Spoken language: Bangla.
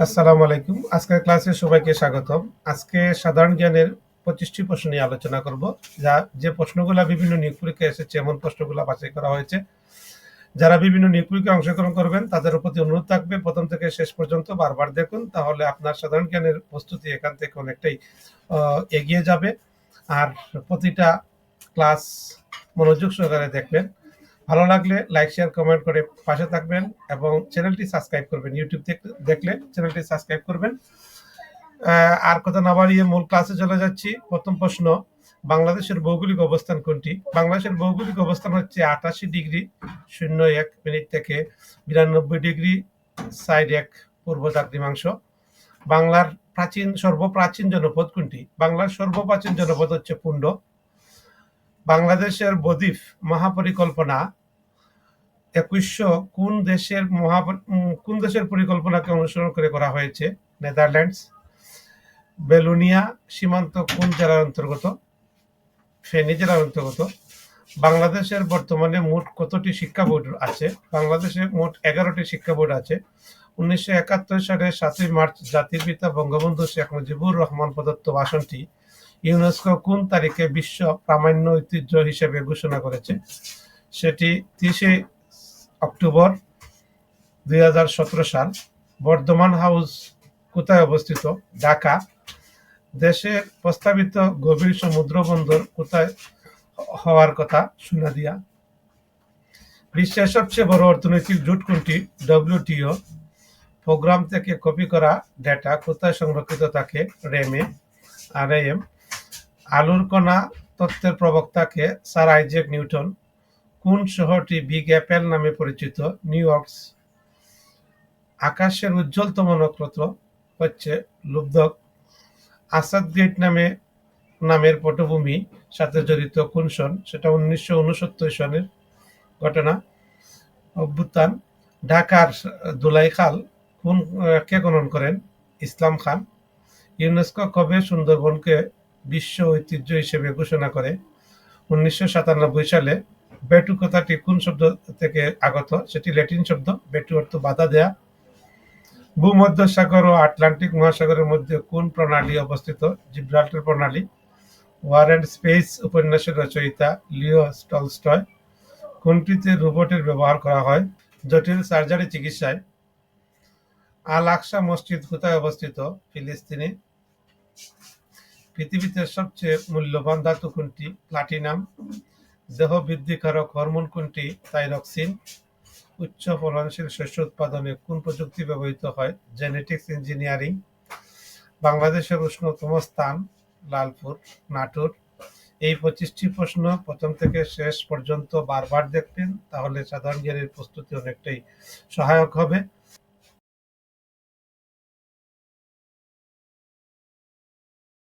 আসসালামু আলাইকুম। আজকের ক্লাসে সবাইকে স্বাগতম। আজকে সাধারণ জ্ঞানের পঁচিশটি প্রশ্ন নিয়ে আলোচনা করব, যা যে প্রশ্নগুলো বিভিন্ন নিয়োগ পরীক্ষায় এসেছে, এমন প্রশ্নগুলো বাছাই করা হয়েছে। যারা বিভিন্ন নিয়োগ পরীক্ষায় অংশগ্রহণ করবেন, তাদের প্রতি অনুরোধ থাকবে, প্রথম থেকে শেষ পর্যন্ত বারবার দেখুন, তাহলে আপনার সাধারণ জ্ঞানের প্রস্তুতি এখান থেকে অনেকটাই এগিয়ে যাবে। আর প্রতিটা ক্লাস মনোযোগ সহকারে দেখবেন। ভালো লাগলে লাইক শেয়ার কমেন্ট করে পাশে থাকবেন এবং চ্যানেলটি সাবস্ক্রাইব করবেন। ইউটিউব দেখলে চ্যানেলটি সাবস্ক্রাইব করবেন। আর কথা না বাড়িয়ে মূল ক্লাসে চলে যাচ্ছি। প্রথম প্রশ্ন, বাংলাদেশের ভৌগোলিক অবস্থান কোনটি? বাংলাদেশের ভৌগোলিক অবস্থান হচ্ছে আটাশি ডিগ্রি শূন্য এক মিনিট থেকে বিরানব্বই ডিগ্রি সাইড এক পূর্ব দ্রাঘিমাংশ বাংলার প্রাচীন, সর্বপ্রাচীন জনপদ কোনটি? বাংলার সর্বপ্রাচীন জনপদ হচ্ছে পুণ্ড। বাংলাদেশের বদ্বীপ মহাপরিকল্পনা একুশশো কোন দেশের মহা কোন দেশের পরিকল্পনাকে অনুসরণ করে করা হয়েছে? নেদারল্যান্ডস, বেলুনিয়া সীমান্ত কোন জেলার অন্তর্গত? ফেনী জেলার অন্তর্গত। বাংলাদেশের বর্তমানে মোট কতটি শিক্ষা বোর্ড আছে? বাংলাদেশে মোট এগারোটি শিক্ষা বোর্ড আছে। উনিশশো একাত্তর সালে সাতই মার্চ জাতির পিতা বঙ্গবন্ধু শেখ মুজিবুর রহমান প্রদত্ত ভাষণটি ইউনেস্কো কোন তারিখে বিশ্ব প্রামাণ্য ঐতিহ্য হিসেবে ঘোষণা করেছে? সেটি তিরিশে অক্টোবর দুই হাজার সতেরো সাল বর্ধমান হাউস কোথায় অবস্থিত? ঢাকা। দেশের প্রস্তাবিত গভীর সমুদ্র বন্দর কোথায় হওয়ার কথা শোনা দিয়া। বিশ্বের সবচেয়ে বড় অর্থনৈতিক জোট কোনটি? ডব্লিউটিও প্রোগ্রাম থেকে কপি করা ডেটা কোথায় সংরক্ষিত থাকে? রেমে আর এম আলুর কণা তত্ত্বের প্রবক্তাকে স্যার আইজেক নিউটন কোন শহরটি বিগ অ্যাপেল নামে পরিচিত? New York's. আকাশের উজ্জ্বলতম নক্ষত্র হচ্ছে লুব্ধক। আসাদ গেট নামে, নামের পটভূমি সাথে জড়িত কোন সন সেটা উনিশশো উনসত্তর সনের ঘটনা। অভ্যুত্থান। ঢাকার দোলাইখাল কোন, কে খনন করেন? ইসলাম খান। ইউনেস্কো কবে সুন্দরবনকে বিশ্ব ঐতিহ্য হিসেবে ঘোষণা করে? উনিশশো সাতানব্বই সালে বেটু কথাটি কোন শব্দ থেকে আগত? সেটি ল্যাটিন শব্দ। বেটু অর্থ বাধা দেয়া। ভূমধ্যসাগর ও আটলান্টিক মহাসাগরের মধ্যে কোন প্রণালী অবস্থিত? জিব্রাল্টার প্রণালী। ওয়ার অ্যান্ড স্পেস উপন্যাসের রচয়িতা লিও টলস্টয়। কোনটিতে রোবটের ব্যবহার করা হয়? জটিল সার্জারি চিকিৎসায়। আল আকসা মসজিদ কোথায় অবস্থিত? ফিলিস্তিনে। পৃথিবীতে সবচেয়ে মূল্যবান ধাতু কোনটি? প্লাটিনাম। দেহ বৃদ্ধিকারক হরমোন কোনটি? থাইরক্সিন। উচ্চ ফলনশীল শস্য উৎপাদনে কোন প্রযুক্তি ব্যবহৃত হয়? Genetics engineering. বাংলাদেশের উষ্ণতম স্থান লালপুর, নাটোর। এই পঁচিশটি প্রশ্ন প্রথম থেকে শেষ পর্যন্ত বারবার দেখবেন, তাহলে সাধারণ জ্ঞানের প্রস্তুতি অনেকটাই সহায়ক হবে।